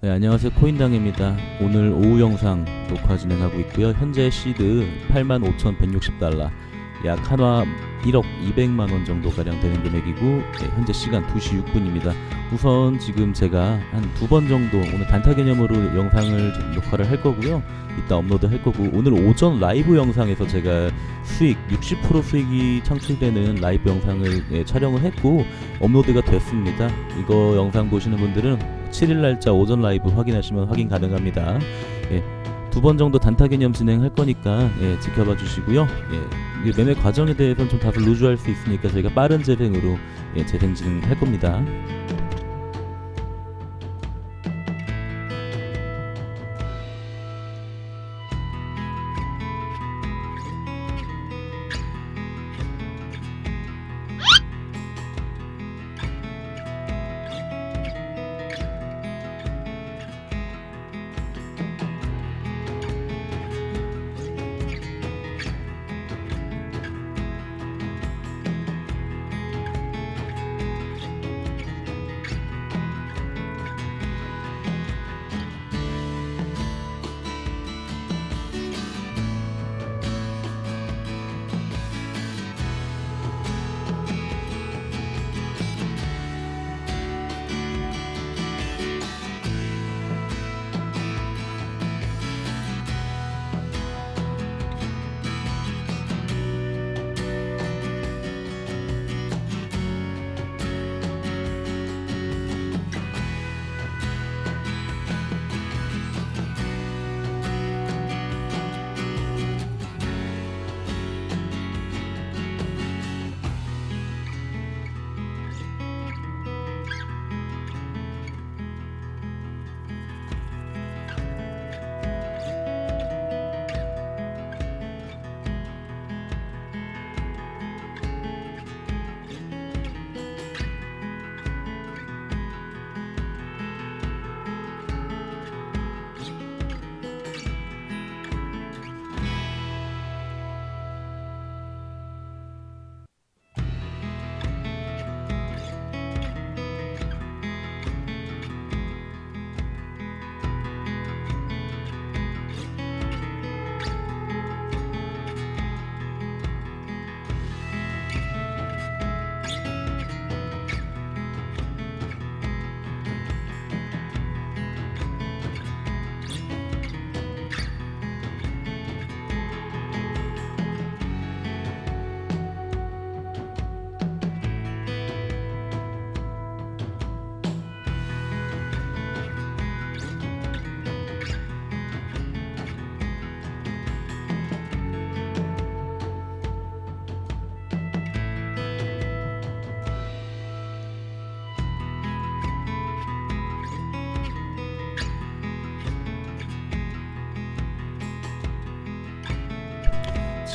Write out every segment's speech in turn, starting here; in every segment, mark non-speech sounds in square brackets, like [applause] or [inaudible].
네, 안녕하세요. 코인당입니다. 오늘 오후 영상 녹화 진행하고 있고요. 현재 시드 85,160달러, 약 한화 1억 200만 원 정도 가량 되는 금액이고 네, 현재 시간 2시 6분입니다. 우선 지금 제가 한 두 번 정도 오늘 단타 개념으로 영상을 좀 녹화를 할 거고요. 이따 업로드 할 거고 오늘 오전 라이브 영상에서 제가 수익 60% 수익이 창출되는 라이브 영상을 네, 촬영을 했고 업로드가 됐습니다. 이거 영상 보시는 분들은 7일 날짜 오전 라이브 확인하시면 확인 가능합니다. 예, 두번 정도 단타 개념 진행할 거니까 예, 지켜봐 주시고요. 예, 매매 과정에 대해서는 좀 다소 루즈할 수 있으니까 저희가 빠른 재생으로 예, 재생 진행할 겁니다.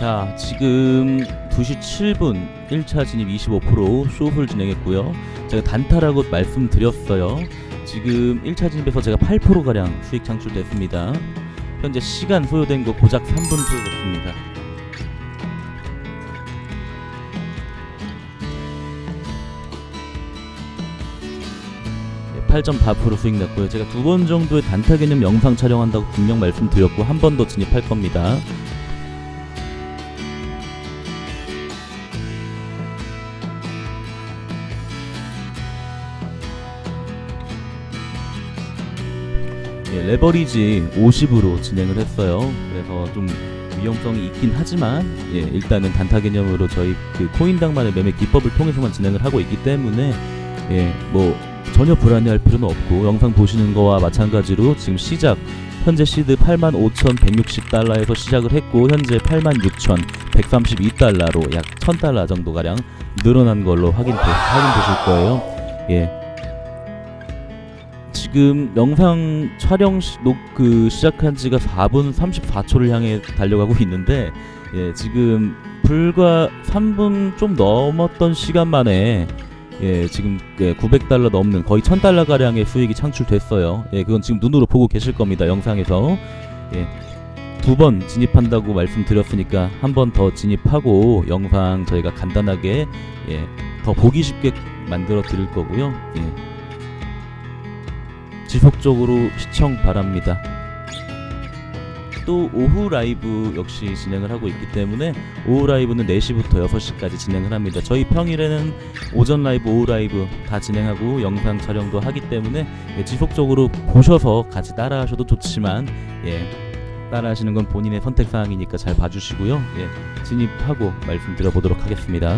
자, 지금 2시 7분 1차 진입 25% 쇼플 진행했고요. 제가 단타라고 말씀드렸어요. 지금 1차 진입에서 제가 8% 가량 수익 창출됐습니다. 현재 시간 소요된 거 고작 3분 소요됐습니다. 네, 8.4% 수익 났고요. 제가 두 번 정도의 단타 개념 영상 촬영한다고 분명 말씀드렸고 한 번 더 진입할 겁니다. 레버리지 50으로 진행을 했어요. 그래서 좀 위험성이 있긴 하지만 예, 일단은 단타 개념으로 저희 그 코인당만의 매매 기법을 통해서만 진행을 하고 있기 때문에 예, 뭐 전혀 불안해할 필요는 없고 영상 보시는 거와 마찬가지로 지금 시작 현재 시드 85,160달러에서 시작을 했고 현재 86,132달러로 약 1,000달러 정도 가량 늘어난 걸로 확인 확인되실 거예요. 예. 지금 영상 촬영 시, 녹, 그 시작한 지가 4분 34초를 향해 달려가고 있는데 예, 지금 불과 3분 좀 넘었던 시간 만에 예, 지금 예, 900달러 넘는 거의 1000달러 가량의 수익이 창출됐어요. 예, 그건 지금 눈으로 보고 계실 겁니다. 영상에서. 예. 두 번 진입한다고 말씀드렸으니까 한 번 더 진입하고 영상 저희가 간단하게 예, 더 보기 쉽게 만들어 드릴 거고요. 예. 지속적으로 시청 바랍니다. 또 오후 라이브 역시 진행을 하고 있기 때문에 오후 라이브는 4시부터 6시까지 진행을 합니다. 저희 평일에는 오전 라이브, 오후 라이브 다 진행하고 영상 촬영도 하기 때문에 예, 지속적으로 보셔서 같이 따라하셔도 좋지만 예, 따라하시는 건 본인의 선택 사항이니까 잘 봐주시고요. 예, 진입하고 말씀드려 보도록 하겠습니다.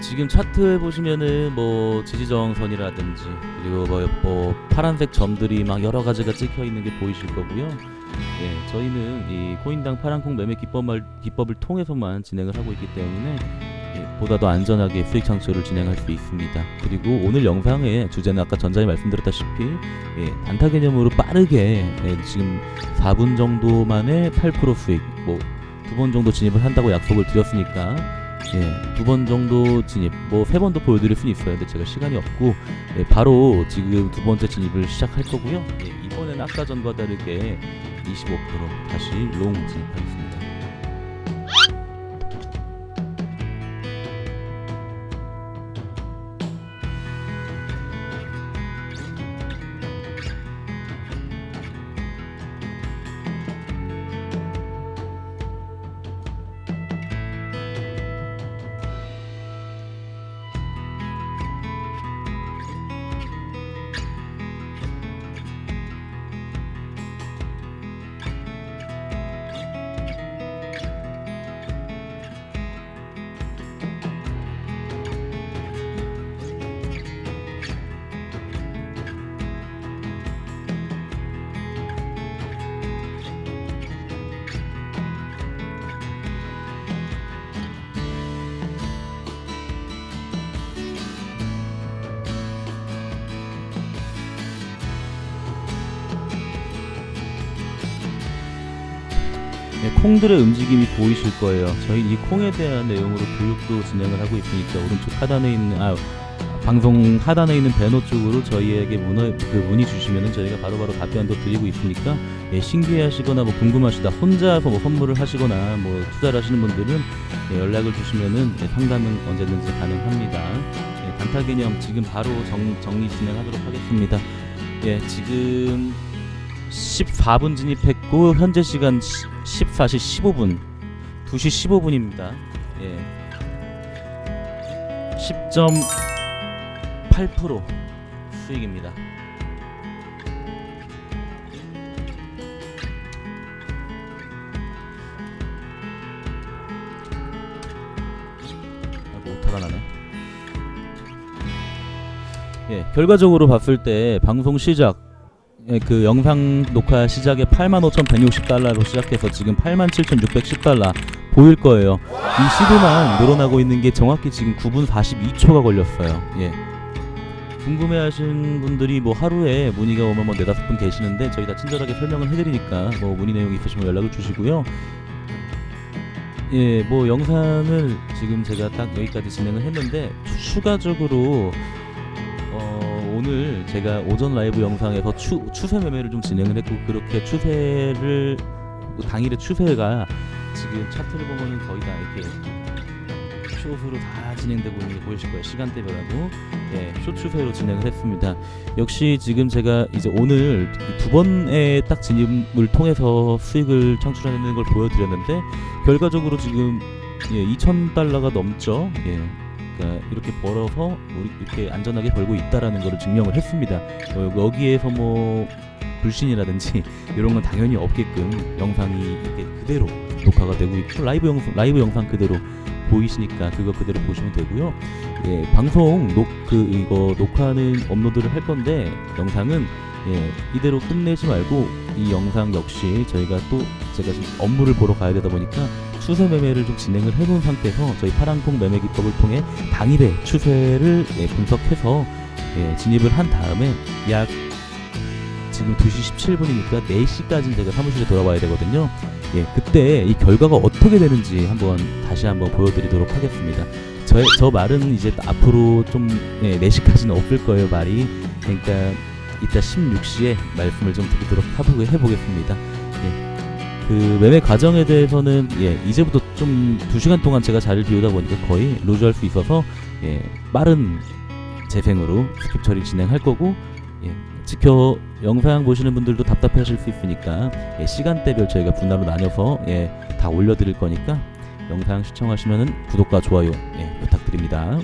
지금 차트에 보시면은 뭐 지지저항선이라든지 그리고 뭐, 뭐 파란색 점들이 막 여러 가지가 찍혀 있는 게 보이실 거고요. 예, 저희는 이 코인당 파란콩 매매 기법을 기법을 통해서만 진행을 하고 있기 때문에 예, 보다 더 안전하게 수익 창출을 진행할 수 있습니다. 그리고 오늘 영상의 주제는 아까 전자에 말씀드렸다시피 예, 단타 개념으로 빠르게 예, 지금 4분 정도 만에 8% 수익 뭐 두 번 정도 진입을 한다고 약속을 드렸으니까 예, 두 번 정도 진입, 뭐 세 번도 보여드릴 수는 있어요. 근데 제가 시간이 없고 예, 바로 지금 두 번째 진입을 시작할 거고요. 예, 이번에는 아까 전과 다르게 25% 다시 롱 진입하겠습니다. 네, 콩들의 움직임이 보이실 거예요. 저희 이 콩에 대한 내용으로 교육도 진행을 하고 있으니까 오른쪽 하단에 있는 아 방송 하단에 있는 배너 쪽으로 저희에게 문의 그 문의 주시면은 저희가 바로 바로 답변도 드리고 있으니까 예, 신기해하시거나 뭐 궁금하시다 혼자서 뭐 선물을 하시거나 뭐 투자를 하시는 분들은 예, 연락을 주시면은 예, 상담은 언제든지 가능합니다. 예, 단타 개념 지금 바로 정, 정리 진행하도록 하겠습니다. 예, 지금 14분 진입했고 현재 시간 14시 15분 2시 15분입니다. 예. 10.8% 수익입니다. 오타가 나네. 예, 결과적으로 봤을 때 방송 시작 예, 그 영상 녹화 시작에 85,160달러로 시작해서 지금 87,610달러 보일 거예요. 이 시도만 늘어나고 있는 게 정확히 지금 9분 42초가 걸렸어요. 예. 궁금해하신 분들이 뭐 하루에 문의가 오면 뭐 네다섯 분 계시는데 저희 다 친절하게 설명을 해드리니까 뭐 문의 내용 있으시면 연락을 주시고요. 예, 뭐 영상을 지금 제가 딱 여기까지 진행을 했는데 추가적으로 어, 오늘 제가 오전 라이브 영상에서 추, 추세 매매를 좀 진행을 했고 그렇게 추세를 당일의 추세가 지금 차트를 보면은 거의 다 이렇게 숏으로 다 진행되고 있는 게 보이실 거예요 시간대별하고 예, 숏 추세로 진행을 했습니다. 역시 지금 제가 이제 오늘 두 번의 딱 진입을 통해서 수익을 창출하는 걸 보여드렸는데 결과적으로 지금 예, 2,000달러가 넘죠. 예. 그러니까 이렇게 벌어서 우리 이렇게 안전하게 벌고 있다라는 것을 증명을 했습니다. 어, 여기에서 뭐 불신이라든지 [laughs] 이런 건 당연히 없게끔 영상이 이렇게 그대로 녹화가 되고 있고 라이브 영상 라이브 영상 그대로 보이시니까 그거 그대로 보시면 되고요. 예, 방송 녹 그 이거 녹화는 업로드를 할 건데 영상은 예, 이대로 끝내지 말고 이 영상 역시 저희가 또 제가 지금 업무를 보러 가야 되다 보니까 추세 매매를 좀 진행을 해놓은 상태에서 저희 파랑콩 매매 기법을 통해 당일의 추세를 예, 분석해서 예, 진입을 한 다음에 약 지금 2시 17분이니까 4시까지 제가 사무실에 돌아와야 되거든요. 예, 그때 이 결과가 어떻게 되는지 한번 다시 한번 보여드리도록 하겠습니다. 저, 저 말은 이제 앞으로 좀 예, 4시까지는 없을 거예요 말이. 그러니까 이따 16시에 말씀을 좀 드리도록 해보, 해보겠습니다. 예. 그 매매 과정에 대해서는 예, 이제부터 좀 2시간 동안 제가 자리를 비우다 보니까 거의 루즈할 수 있어서 예, 빠른 재생으로 스킵 처리 진행할 거고 예, 지켜 영상 보시는 분들도 답답해하실 수 있으니까 예, 시간대별 저희가 분할로 나눠서 예, 다 올려드릴 거니까 영상 시청하시면은 구독과 좋아요 예, 부탁드립니다.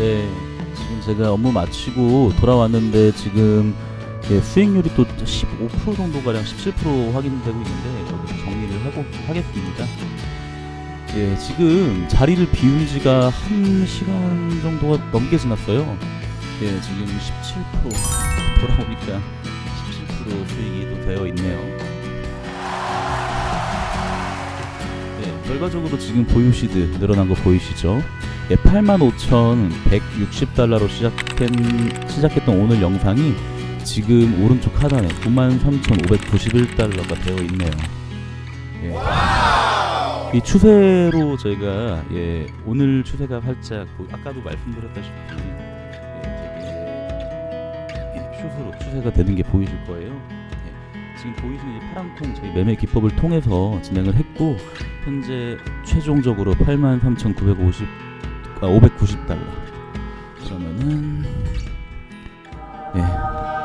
네, 지금 제가 업무 마치고 돌아왔는데 지금 예, 수익률이 또 15% 정도 가량 17% 확인되고 있는데 여기서 정리를 하고 하겠습니다. 예, 지금 자리를 비운 지가 한 시간 정도가 넘게 지났어요. 예, 지금 17% 돌아오니까 17% 수익이 또 되어 있네요. 네, 결과적으로 지금 보유 시드 늘어난 거 보이시죠? 예, 85,160달러로 시작된 시작했던 오늘 영상이 지금 오른쪽 하단에 93,591달러가 되어 있네요. 예. 이 추세로 저희가 예, 오늘 추세가 살짝 보- 아까도 말씀드렸다시피 예, 예, 슛으로 추세가 되는 게 보이실 거예요. 예, 지금 보이시는 이 파랑통 저희 매매 기법을 통해서 진행을 했고 현재 최종적으로 83,950 아, 590달러. 그러면은 예,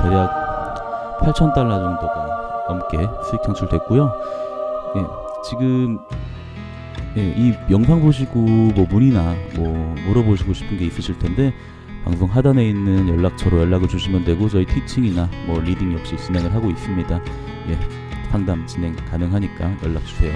대략 8,000달러 정도가 넘게 수익 창출됐고요. 예, 지금 예, 이 영상 보시고 뭐 문의나 뭐 물어보시고 싶은 게 있으실 텐데 방송 하단에 있는 연락처로 연락을 주시면 되고 저희 티칭이나 뭐 리딩 역시 진행을 하고 있습니다. 예, 상담 진행 가능하니까 연락 주세요.